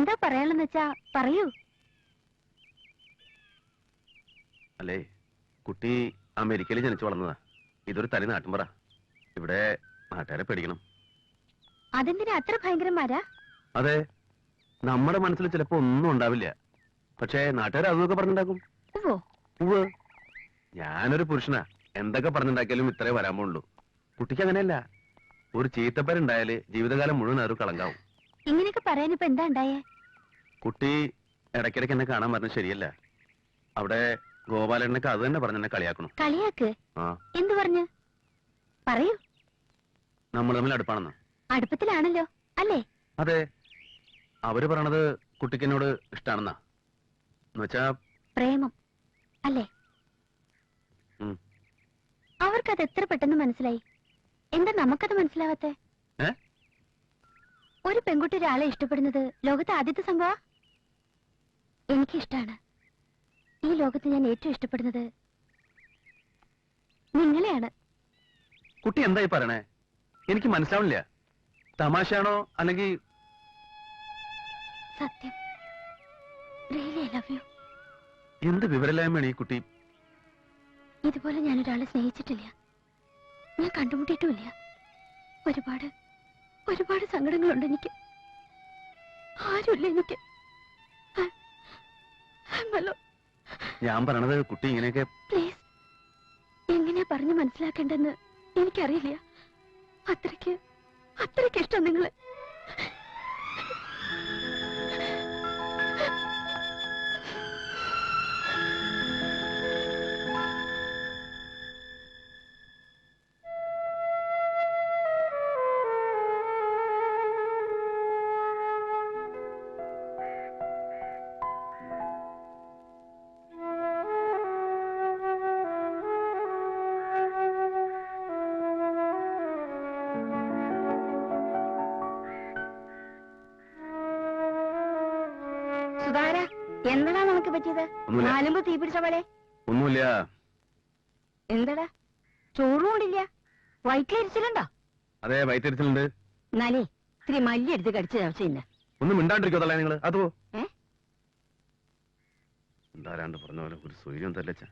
എന്താ പറയാനെന്ന് വെച്ചാ പറയൂ. അല്ലേ കുട്ടി അമേരിക്കയിൽ ജനിച്ചു വളർന്നതാ. ഇതൊരു തനി നാട്ടുമ്പറ. ഇവിടെ നാട്ടുകാരെ പേടിക്കണം. അതെന്തിനാ അത്ര ഭയങ്കരന്മാരാ? അതെ നമ്മുടെ മനസ്സിൽ ചിലപ്പോ ഒന്നും ഉണ്ടാവില്ല. പക്ഷേ നാട്ടുകാർ അതൊക്കെ ഓ ഉവ്വ്? ഞാനൊരു പുരുഷനാ. എന്തൊക്കെ പറഞ്ഞുണ്ടാക്കിയാലും ഇത്രേ വരാൻ പോണുള്ളൂ കുട്ടിക്ക് അങ്ങനെയല്ല. ഒരു ചീത്തപ്പേരുണ്ടായാൽ ജീവിതകാലം മുഴുവൻ അവർ കളങ്കാവും. ഇങ്ങനെയൊക്കെ പറയാനിപ്പോ എന്താ ഉണ്ടായേ? കുട്ടി ഇടയ്ക്കിടയ്ക്ക് എന്നെ കാണാൻ പറഞ്ഞത് ശരിയല്ല. അവിടെ ഗോപാലനൊക്കെ അത് തന്നെ പറഞ്ഞു എന്നെ കളിയാക്കണം. കളിയാക്ക്? ആ. എന്തു പറഞ്ഞു? പറയൂ. നമ്മൾ തമ്മിൽ അടുപ്പാണെന്ന്. അടുപ്പത്തിലാണല്ലോ അല്ലേ? അതെ. അവർ പറയണത് കുട്ടിക്ക് എന്നോട് ഇഷ്ടാണെന്നാ. എന്നുവെച്ചാ പ്രേമം അല്ലേ? ഉം. അവർക്കത് എത്ര പെട്ടെന്ന് മനസ്സിലായി? എന്താ നമുക്കത് മനസ്സിലാവാത്തെ? ഏ? ഒരു പെൺകുട്ടി ഒരാളെ ഇഷ്ടപ്പെടുന്നത് ലോകത്തെ ആദ്യത്തെ സംഭവ എനിക്കിഷ്ടാണ്. ഈ ലോകത്ത് ഞാൻ ഏറ്റവും ഇഷ്ടപ്പെടുന്നത് നിങ്ങളെയാണ്. കുട്ടി എന്തായി പറയണേ? എനിക്ക് മനസ്സിലാവണില്ല തമാശയാണോ അല്ലെങ്കിൽ സത്യം. റിയലി ഐ ലവ് യു എന്ത് വിവരമില്ലായ്മയാണ് ഈ കുട്ടി? ഇതുപോലെ ഞാൻ ഒരാളെ സ്നേഹിച്ചിട്ടില്ല. ഞാൻ കണ്ടുമുട്ടിയിട്ടുമില്ല. ഒരുപാട് ഒരുപാട് സങ്കടങ്ങളുണ്ട് എനിക്ക്. ആരുമില്ല എനിക്ക്. ഞാൻ പറഞ്ഞത് കുട്ടി ഇങ്ങനെയൊക്കെ പ്ലീസ്. എങ്ങനെയാ പറഞ്ഞു മനസ്സിലാക്കേണ്ടെന്ന് എനിക്കറിയില്ല. അത്രയ്ക്ക് അത്രയ്ക്ക് ഇഷ്ടം നിങ്ങളെ. സുധാര എന്താടാ നിനക്ക് പറ്റിയത്? ഒന്നുമില്ല. നാലുമ്പ് തീ പിടിച്ച പോലെ. ഒന്നുമില്ല. എന്താടാ? ചോറും കൂടില്ല. വയറ്റിലരിച്ചിട്ടുണ്ടോ അതെ വയറ്റിരിച്ചിലുണ്ട് എന്നാലേ ഇത്തിരി മല്ലി എടുത്ത് കടിച്ച ആവശ്യമില്ല ഒന്നും മിണ്ടാണ്ടിരിക്കോ തള്ളേ നിങ്ങൾ? അതോ ഏ? എന്താരാണ്ട് പറഞ്ഞ പോലെ ഒരു സൂര്യം തല്ലച്ച.